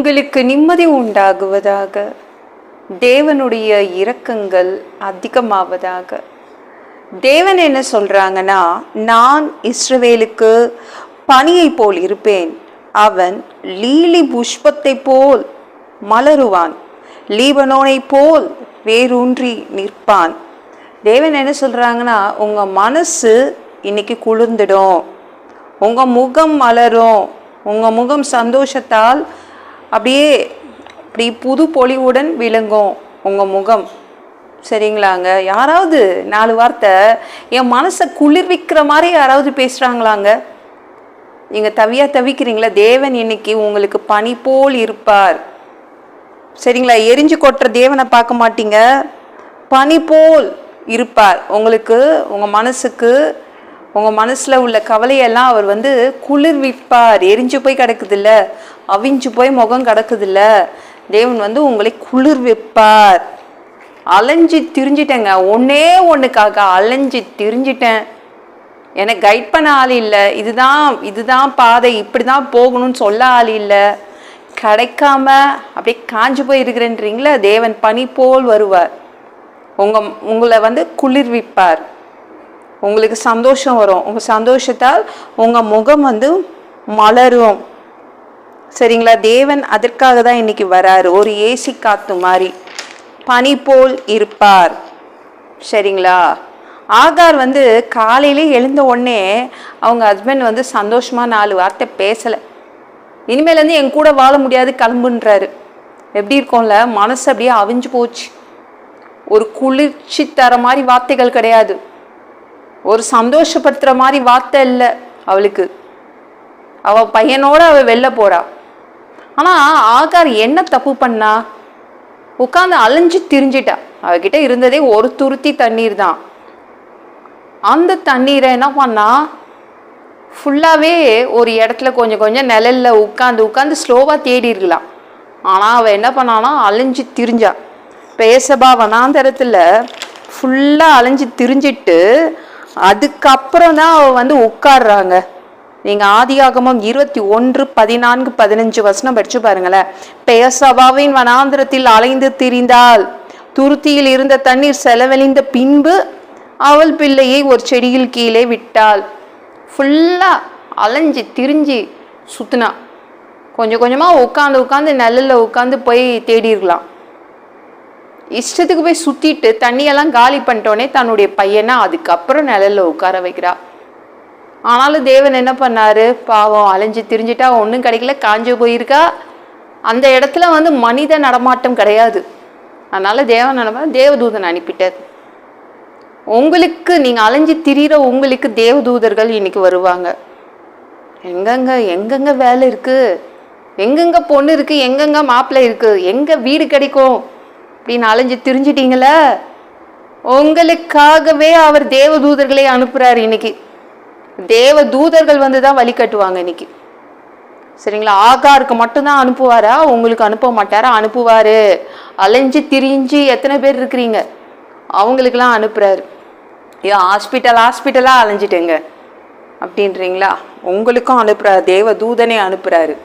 உங்களுக்கு நிம்மதி உண்டாகுவதாக. தேவனுடைய இரக்கங்கள் அதிகமாவதாக. தேவன் என்ன சொல்கிறாங்கன்னா நான் இஸ்ரவேலுக்கு பனியை போல் இருப்பேன். அவன் லீலி புஷ்பத்தை போல் மலருவான். லீபனோனை போல் வேரூன்றி நிற்பான். தேவன் என்ன சொல்கிறாங்கன்னா உங்கள் மனசு இன்னைக்கு குளிர்ந்துடும். உங்கள் முகம் மலரும். உங்கள் முகம் சந்தோஷத்தால் அப்படியே அப்படி புது பொலிவுடன் விளங்கும் உங்கள் முகம். சரிங்களாங்க? யாராவது நாலு வார்த்தை என் மனசை குளிர்விக்கிற மாதிரி யாராவது பேசுகிறாங்களாங்க நீங்கள் தவியாக தவிக்கிறீங்களா? தேவன் இன்னைக்கு உங்களுக்கு பனி போல் இருப்பார். சரிங்களா? எரிஞ்சு கொட்டுற தேவனை பார்க்க மாட்டீங்க. பனி போல் இருப்பார். உங்களுக்கு உங்கள் மனசுக்கு உங்கள் மனசில் உள்ள கவலையெல்லாம் அவர் வந்து குளிர்விப்பார். எரிஞ்சு போய் கிடக்குதில்ல? அவிஞ்சு போய் முகம் கிடக்குதுல்ல? தேவன் வந்து உங்களை குளிர்விப்பார் அலைஞ்சு திரிஞ்சிட்டேங்க. ஒன்னே ஒன்றுக்காக அலைஞ்சு திரிஞ்சிட்டேன். எனக்கு கைட் பண்ண ஆள் இல்லை. இதுதான் இதுதான் பாதை. இப்படி தான் போகணும்னு சொல்ல ஆள் இல்லை. கிடைக்காம அப்படியே காஞ்சு போய் இருக்கிறேன்றீங்களா தேவன் பனி போல் வருவார். உங்கள் உங்களை வந்து குளிர்விப்பார் உங்களுக்கு சந்தோஷம் வரும். உங்கள் சந்தோஷத்தால் உங்கள் முகம் வந்து மலரும். சரிங்களா? தேவன் அதற்காக தான் இன்னைக்கு வராரு. ஒரு ஏசி காத்து மாதிரி பனி போல் இருப்பார். சரிங்களா? ஆகார் வந்து காலையிலே எழுந்த உடனே அவங்க ஹஸ்பண்ட் வந்து சந்தோஷமா நாலு வார்த்தை பேசலை. இனிமேலேருந்து என் கூட வாழ முடியாது கிளம்புன்றாரு. எப்படி இருக்கும்ல? மனசு அப்படியே அவிஞ்சு போச்சு. ஒரு குளிர்ச்சி தர மாதிரி வார்த்தைகள் கிடையாது. ஒரு சந்தோஷப்படுத்துகிற மாதிரி வார்த்தை இல்லை அவளுக்கு. அவள் பையனோட அவள் வெளில போறா. ஆனால் ஆகார் என்ன தப்பு பண்ணா? உட்காந்து அலைஞ்சு திரிஞ்சிட்டா. அவகிட்ட இருந்ததே ஒரு துருத்தி தண்ணீர் தான். அந்த தண்ணீரை என்ன பண்ணா? ஃபுல்லாகவே ஒரு இடத்துல கொஞ்சம் கொஞ்சம் நிழலில் உட்காந்து உட்காந்து ஸ்லோவாக தேடி இருக்கலாம். ஆனால் அவள் என்ன பண்ணானா அலைஞ்சு திரிஞ்சா. பேசபா வனாந்தரத்தில் ஃபுல்லாக அலைஞ்சு திரிஞ்சிட்டு அதுக்கப்புறம் தான் அவள் வந்து உட்காடுறாங்க நீங்கள் ஆதியாகமம் இருபத்தி ஒன்று பதினான்கு பதினஞ்சு வசனம் படிச்சு பாருங்களேன். பெயசபாவின் வனாந்திரத்தில் அலைந்து திரிந்தால் துருத்தியில் இருந்த தண்ணீர் செலவழிந்த பின்பு அவள் பிள்ளையை ஒரு செடியில் கீழே விட்டாள். ஃபுல்லாக அலைஞ்சு திரிஞ்சு சுத்தினா. கொஞ்சம் கொஞ்சமாக உட்காந்து உட்காந்து நிழல்ல உட்காந்து போய் தேடிருக்கலாம் இஷ்டத்துக்கு போய் சுற்றிட்டு தண்ணியெல்லாம் காலி பண்ணிட்டோன்னே தன்னுடைய பையனை அதுக்கப்புறம் நிழலில் உட்கார வைக்கிறா. ஆனாலும் தேவன் என்ன பண்ணாரு? பாவம் அலைஞ்சு திரிஞ்சிட்டா ஒன்றும் கிடைக்கல காஞ்சு போயிருக்கா. அந்த இடத்துல வந்து மனித நடமாட்டம் கிடையாது. அதனால் தேவன் நினைப்பா தேவதூதன் அனுப்பிட்டார். உங்களுக்கு நீங்கள் அலைஞ்சு திரியிற உங்களுக்கு தேவதூதர்கள் இன்றைக்கி வருவாங்க. எங்கெங்க எங்கெங்க வேலை இருக்குது எங்கெங்க பொண்ணு இருக்குது எங்கெங்க மாப்பிள்ளை இருக்குது எங்கே வீடு கிடைக்கும்? அப்படின்னு அலைஞ்சு திரிஞ்சிட்டிங்களே? உங்களுக்காகவே அவர் தேவதூதர்களை அனுப்புகிறார் இன்னைக்கு. தேவ தூதர்கள் வந்து தான் வழி கட்டுவாங்க இன்னைக்கு. சரிங்களா? ஆகாருக்கு மட்டும்தான் அனுப்புவாரா? உங்களுக்கு அனுப்ப மாட்டாரா? அனுப்புவாரு. அலைஞ்சு திரிஞ்சு எத்தனை பேர் இருக்கிறீங்க? அவங்களுக்கெல்லாம் அனுப்புறாரு. ஐயோ ஹாஸ்பிட்டல் ஹாஸ்பிட்டலாக அலைஞ்சிட்டேங்க. அப்படின்றீங்களா? உங்களுக்கும் அனுப்புறாரு. தேவ தூதனே அனுப்புறாரு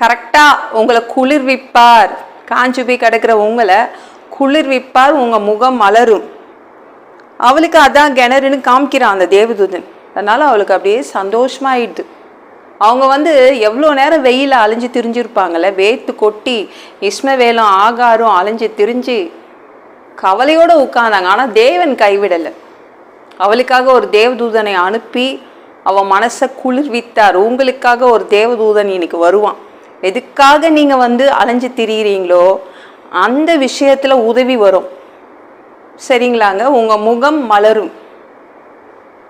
கரெக்டாக உங்களை குளிர்விப்பார். காஞ்சு போய் கிடக்கிற உங்களை குளிர்விப்பார். உங்கள் முகம் மலரும். அவளுக்கு அதான் கிணறுன்னு காமிக்கிறான் அந்த தேவதூதன். அதனால் அவளுக்கு அப்படியே சந்தோஷமாயிடுது. அவங்க வந்து எவ்வளோ நேரம் வெயில் அலைஞ்சு திரிஞ்சிருப்பாங்கல்ல வேத்து கொட்டி இஸ்மவேலும் ஆகாரும் அலைஞ்சு திரிஞ்சு கவலையோடு உட்காந்தாங்க ஆனால் தேவன் கைவிடலை. அவளுக்காக ஒரு தேவதூதனை அனுப்பி அவன் மனசை குளிர்வித்தார். உங்களுக்காக ஒரு தேவதூதன் இன்னைக்கு வருவான். எதுக்காக நீங்கள் வந்து அலைஞ்சு திரியிறீங்களோ அந்த விஷயத்தில் உதவி வரும். சரிங்களாங்க? உங்கள் முகம் மலரும்.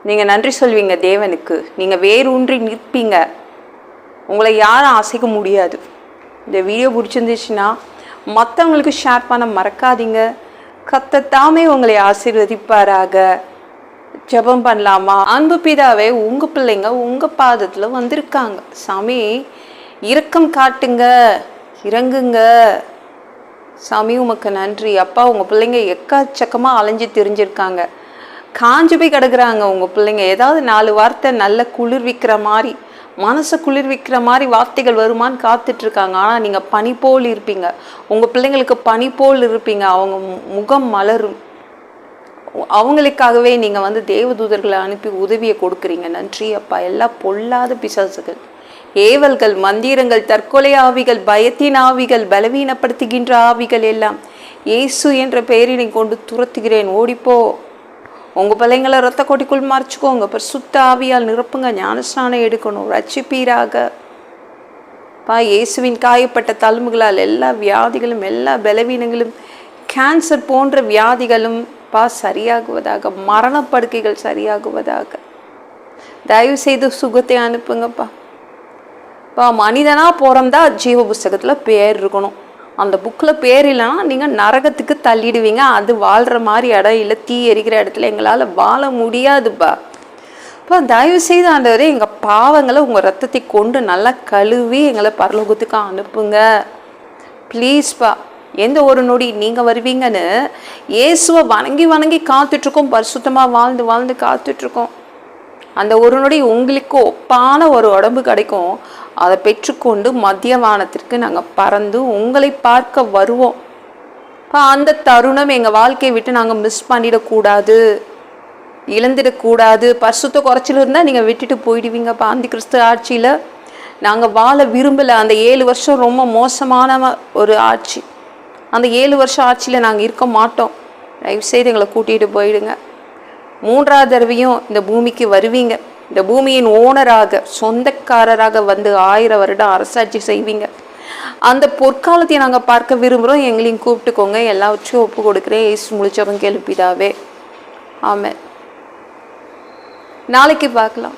நீங்கள் நன்றி சொல்வீங்க தேவனுக்கு. நீங்கள் வேரூன்றி நிற்பீங்க. உங்களை யாரும் அசைக்க முடியாது. இந்த வீடியோ பிடிச்சிருந்துச்சுன்னா மற்றவங்களுக்கு ஷேர் பண்ண மறக்காதீங்க. கத்தத்தாமே உங்களை ஆசீர்வதிப்பாராக. ஜெபம் பண்ணலாமா? அன்பு பிதாவே உங்கள் பிள்ளைங்க உங்கள் பாதத்தில் வந்திருக்காங்க. சாமி இரக்கம் காட்டுங்க. இறங்குங்க. சாமி உமக்கு நன்றி. அப்பா உங்கள் பிள்ளைங்க எக்கச்சக்கமாக அலைஞ்சு தெரிஞ்சிருக்காங்க. காஞ்சி போய் கிடக்குறாங்க உங்கள் பிள்ளைங்க. ஏதாவது நாலு வார்த்தை நல்ல குளிர்விக்கிற மாதிரி மனசை குளிர்விக்கிற மாதிரி வார்த்தைகள் வருமான்னு காத்துட்ருக்காங்க. ஆனால் நீங்கள் பனி போல் இருப்பீங்க. உங்கள் பிள்ளைங்களுக்கு பனி போல் இருப்பீங்க. அவங்க மு- முகம் மலரும். அவங்களுக்காகவே நீங்கள் வந்து தேவதூதர்களை அனுப்பி உதவியை கொடுக்குறீங்க. நன்றி அப்பா. எல்லாம் பொல்லாத பிசாசுகள். ஏவல்கள் மந்திரங்கள் தற்கொலை ஆவிகள் பயத்தின் ஆவிகள் பலவீனப்படுத்துகின்ற ஆவிகள் எல்லாம். இயேசு என்ற பெயரினை கொண்டு துரத்துகிறேன். ஓடிப்போ. உங்கள் பிள்ளைங்களை ரத்த கொட்டிக்குள் மறைச்சிக்கோங்க. அப்புறம் சுத்த ஆவியால் நிரப்புங்க. ஞானஸ்நானம் எடுக்கணும். ரட்சிப்பீராக. பா இயேசுவின் காயப்பட்ட தழும்புகளால் எல்லா வியாதிகளும் எல்லா பலவீனங்களும் கேன்சர் போன்ற வியாதிகளும் பா சரியாகுவதாக மரணப்படுக்கைகள் சரியாகுவதாக. தயவு செய்து சுகத்தை அனுப்புங்கப்பா. பா மனிதனாக பிறந்தா ஜீவ புஸ்தகத்தில் பேர் இருக்கணும். அந்த புக்கில் பேர் இல்லைன்னா நீங்கள் நரகத்துக்கு தள்ளிடுவீங்க. அது வாழ்கிற மாதிரி இடம் இல்லை தீ எரிக்கிற இடத்துல எங்களால் வாழ முடியாதுப்பா. இப்போ தயவு செய்து ஆண்டவரே எங்கள் பாவங்களை உங்கள் ரத்தத்தை கொண்டு நல்லா கழுவி எங்களை பரலோகத்துக்கு அனுப்புங்க. ப்ளீஸ்ப்பா எந்த ஒரு நொடி நீங்கள் வருவீங்கன்னு இயேசுவை வணங்கி வணங்கி காத்துட்ருக்கோம் பரிசுத்தமாக வாழ்ந்து வாழ்ந்து காத்துட்ருக்கோம் அந்த ஒரு நொடி உங்களுக்கு ஒப்பான ஒரு உடம்பு கிடைக்கும். அதை பெற்றுக்கொண்டு மத்திய வானத்திற்கு நாங்கள் பறந்து உங்களை பார்க்க வருவோம். இப்போ அந்த தருணம் எங்கள் வாழ்க்கையை விட்டு நாங்கள் மிஸ் பண்ணிடக்கூடாது இழந்துடக்கூடாது. பசுத்த குறைச்சல் இருந்தால் நீங்கள் விட்டுட்டு போயிடுவீங்க பாந்தி கிறிஸ்து ஆட்சியில் நாங்கள் வாழ விரும்பலை. அந்த ஏழு வருஷம் ரொம்ப மோசமான ஒரு ஆட்சி. அந்த ஏழு வருஷம் ஆட்சியில் நாங்கள் இருக்க மாட்டோம். தயவுசெய்து எங்களை கூட்டிகிட்டு போயிடுங்க. மூன்றாவது தடவையும் இந்த பூமிக்கு வருவீங்க. இந்த பூமியின் ஓனராக சொந்தக்காரராக வந்து ஆயிரம் வருடம் அரசாட்சி செய்வீங்க. அந்த பொற்காலத்தை நாங்கள் பார்க்க விரும்புகிறோம் எங்களையும் கூப்பிட்டுக்கோங்க. எல்லாவற்றையும் ஒப்பு கொடுக்குறேன். ஏசு முழிச்சவங்க எழுப்பிதாவே ஆமாம் நாளைக்கு பார்க்கலாம்.